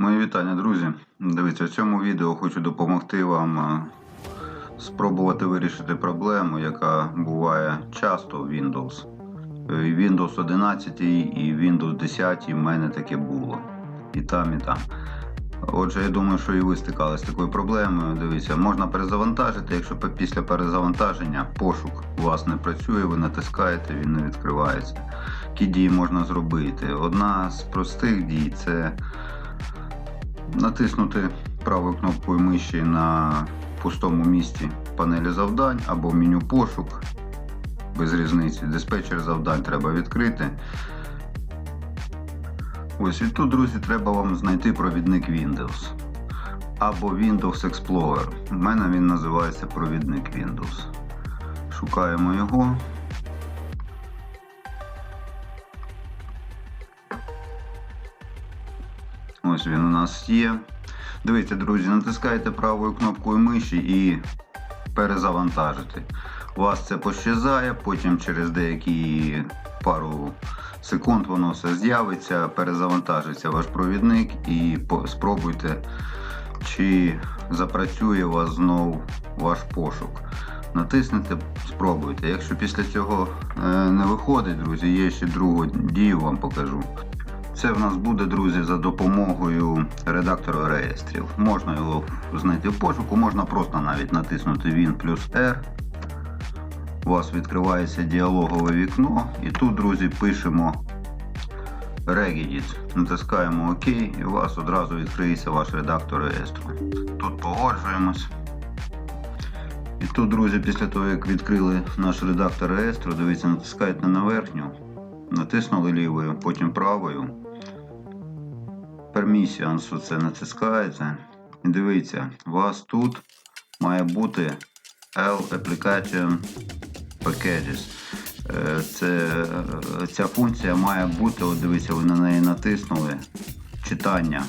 Мої вітання, друзі. Дивіться, в цьому відео хочу допомогти вам е, спробувати вирішити проблему, яка буває часто в Windows. Е, Windows 11 і Windows 10 в мене таке було. І там, і там. Отже, я думаю, що і ви стикалися з такою проблемою. Дивіться, можна перезавантажити, якщо після перезавантаження пошук у вас не працює, ви натискаєте, він не відкривається. Які дії можна зробити? Одна з простих дій це натиснути правою кнопкою миші на пустому місці панелі завдань або меню пошук. Без різниці. Диспетчер завдань треба відкрити. Ось і тут, друзі, треба вам знайти провідник Windows. Або Windows Explorer. У мене він називається провідник Windows. Шукаємо його. Ось він у нас є. Дивіться, друзі, натискаєте правою кнопкою миші і перезавантажити. У вас це пощазає, потім через деякі пару секунд воно все з'явиться, перезавантажиться ваш провідник і спробуйте, чи запрацює у вас знов ваш пошук. Натиснете, спробуйте. Якщо після цього е, не виходить, друзі, є ще другу дію вам покажу. Це в нас буде, друзі, за допомогою редактора реєстрів. Можна його знайти в пошуку, можна просто навіть натиснути Win плюс R. У вас відкривається діалогове вікно, і тут, друзі, пишемо Regedit. Натискаємо ОК, і у вас одразу відкриється ваш редактор реєстру. Тут погоджуємось. І тут, друзі, після того, як відкрили наш редактор реєстру, дивіться, натискаєте на верхню, натиснули лівою, потім правою. Permissions це натискаєте. І дивіться, у вас тут має бути L Application Packages. Е, Це, е, ця функція має бути, от дивіться, ви на неї натиснули. Читання.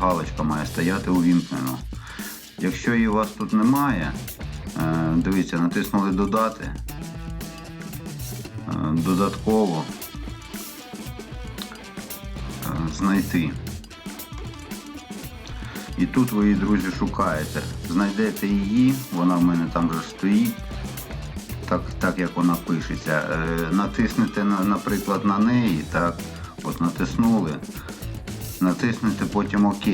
Галочка має стояти увімкнено. Якщо її у вас тут немає, е, дивіться, натиснули додати. Додатково знайти. І тут ви її, друзі, шукаєте. Знайдете її, вона в мене там вже стоїть, так, так як вона пишеться. Е, натиснете, на- наприклад, на неї, так, от натиснули, натиснете потім ОК.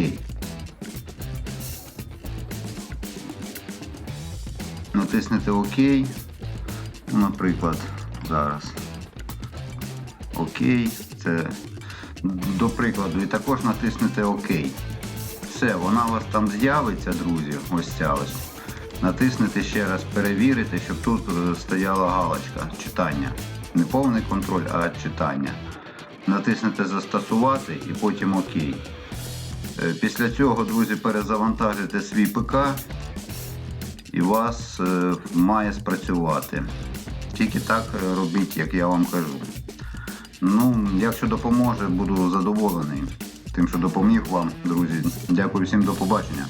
Натиснете ОК, наприклад, зараз. ОК, це до прикладу, і також натиснете ОК. Все, вона у вас там з'явиться, друзі. Ось ця ось. Натиснете ще раз перевірити, щоб тут е, стояла галочка читання. Не повний контроль, а читання. Натиснете застосувати і потім ОК. Е, Після цього, друзі, перезавантажите свій ПК і вас е, має спрацювати. Тільки так робіть, як я вам кажу. Ну, якщо допоможе, буду задоволений тим, що допоміг вам, друзі. Дякую всім до побачення.